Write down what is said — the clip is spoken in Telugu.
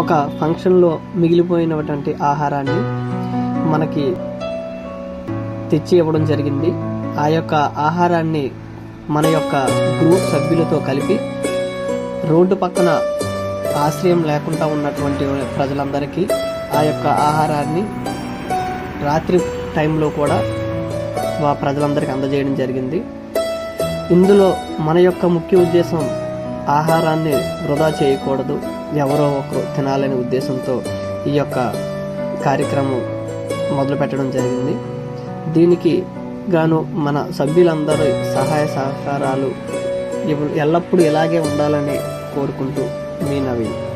ఒక ఫంక్షన్లో మిగిలిపోయినటువంటి ఆహారాన్ని మనకి తెచ్చి ఇవ్వడం జరిగింది. ఆ యొక్క ఆహారాన్ని మన యొక్క గ్రూప్ సభ్యులతో కలిపి రోడ్డు పక్కన ఆశ్రయం లేకుండా ఉన్నటువంటి ప్రజలందరికీ ఆ యొక్క ఆహారాన్ని రాత్రి టైంలో కూడా ప్రజలందరికీ అందజేయడం జరిగింది. ఇందులో మన యొక్క ముఖ్య ఉద్దేశం ఆహారాన్ని వృధా చేయకూడదు. ఎవరో ఒకరు తినాలనే ఉద్దేశంతో ఈ యొక్క కార్యక్రమం మొదలు పెట్టడం జరిగింది. దీనికి గాను మన సభ్యులందరూ సహాయ సహకారాలు ఎల్లప్పుడూ ఇలాగే ఉండాలని కోరుకుంటూ మీ నవీన్.